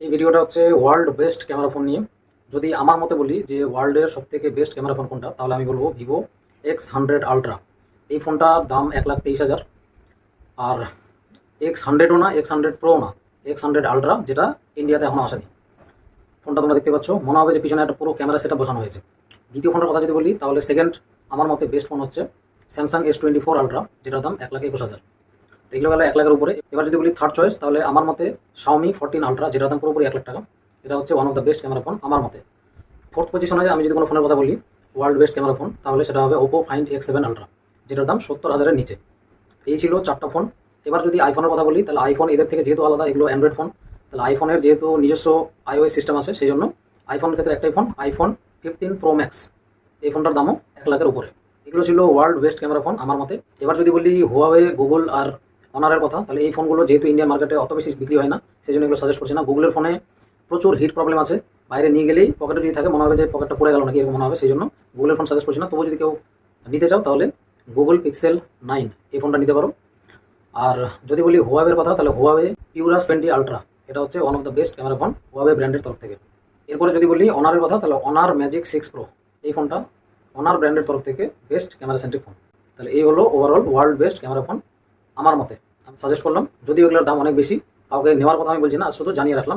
এই ভিডিওটা হচ্ছে ওয়ার্ল্ড বেস্ট ক্যামেরা ফোন নিয়ে। যদি আমার মতে বলি যে ওয়ার্ল্ডের সব থেকে বেস্ট ক্যামেরা ফোন কোনটা, তাহলে আমি বলব ভিভো এক্স হান্ড্রেড আলট্রা এই ফোনটার দাম এক লাখ তেইশ হাজার। আর এক্স হান্ড্রেডও না এক্স হান্ড্রেড প্রো না এক্স হান্ড্রেড আলট্রা যেটা ইন্ডিয়াতে এখনও আসেনি। ফোনটা তোমরা দেখতে পাচ্ছ, মনে হবে যে পিছনে একটা পুরো ক্যামেরা সেটা বসানো হয়েছে। দ্বিতীয় ফোনটার কথা যদি বলি, তাহলে সেকেন্ড আমার মতে বেস্ট ফোন হচ্ছে Samsung S twenty four ultra যেটার দাম এক লাখ একুশ হাজার। এগুলো গেল এক লাখের উপরে। এবার যদি বলি থার্ড চয়েস তাহলে আমার মতে শাওমি ফোরটিন আলট্রা যেটার দাম পুরোপুরি এক লাখ টাকা, এটা হচ্ছে one of the best camera phone আমার মতে। ফোর্থ পজিশনে আমি যদি কোনো ফোনের কথা বলি ওয়ার্ল্ড বেস্ট ক্যামেরা ফোন তাহলে সেটা হবে Oppo Find X seven ultra যেটার দাম সত্তর হাজারের নিচে। এই ছিল চারটা ফোন এবার যদি আইফোনের কথা বলি, তাহলে আইফোন এদের থেকে যেহেতু আলাদা, এগুলো অ্যান্ড্রয়েড ফোন তাহলে আইফোনের যেহেতু নিজস্ব আইওএস সিস্টেম আছে সেই জন্য আইফোনের ক্ষেত্রে একটাই phone iPhone fifteen pro max এই ফোনটার দামও এক লাখের উপরে। এগুলো ছিল ওয়ার্ল্ড বেস্ট ক্যামেরা ফোন আমার মতে। এবার যদি বলি হুয়াওয়ে গুগল আর অনারের কথা। তাহলে এই ফোনগুলো যেহেতু ইন্ডিয়ান মার্কেটে অত বেশি বিক্রি হয় না সেই জন্য এগুলো সাজেস্ট করছি না। গুগলের ফোনে প্রচুর হিট প্রবলেম আছে। বাইরে নিয়ে গেলেই পকেটে যদি থাকে, মনে হবে যে পকেটটা পড়ে গেল নাকি, এরকম মনে হবে। সেই জন্য গুগলের ফোন সাজেস্ট করছি না। তবু যদি কেউ নিতে চাও, তাহলে গুগল পিক্সেল নাইন এই ফোনটা নিতে পারো। আর যদি বলি হুয়াওয়ের কথা, তাহলে হুয়াওয়ে পিউরাস টোয়েন্টি আলট্রা এটা হচ্ছে one of the best camera phone Huawei ব্র্যান্ডের তরফ থেকে। এরপরে যদি বলি অনারের কথা, তাহলে অনার ম্যাজিক সিক্স প্রো এই ফোনটা অনার ব্র্যান্ডের তরফ থেকে বেস্ট ক্যামেরা সেন্ট্রিক ফোন তাহলে এই হলো overall world best camera phone আমার মতে। আমি সাজেস্ট করলাম, যদি ওগুলোর দাম অনেক বেশি, কাউকে নেওয়ার কথা আমি বলছি না, শুধু জানিয়ে রাখলাম।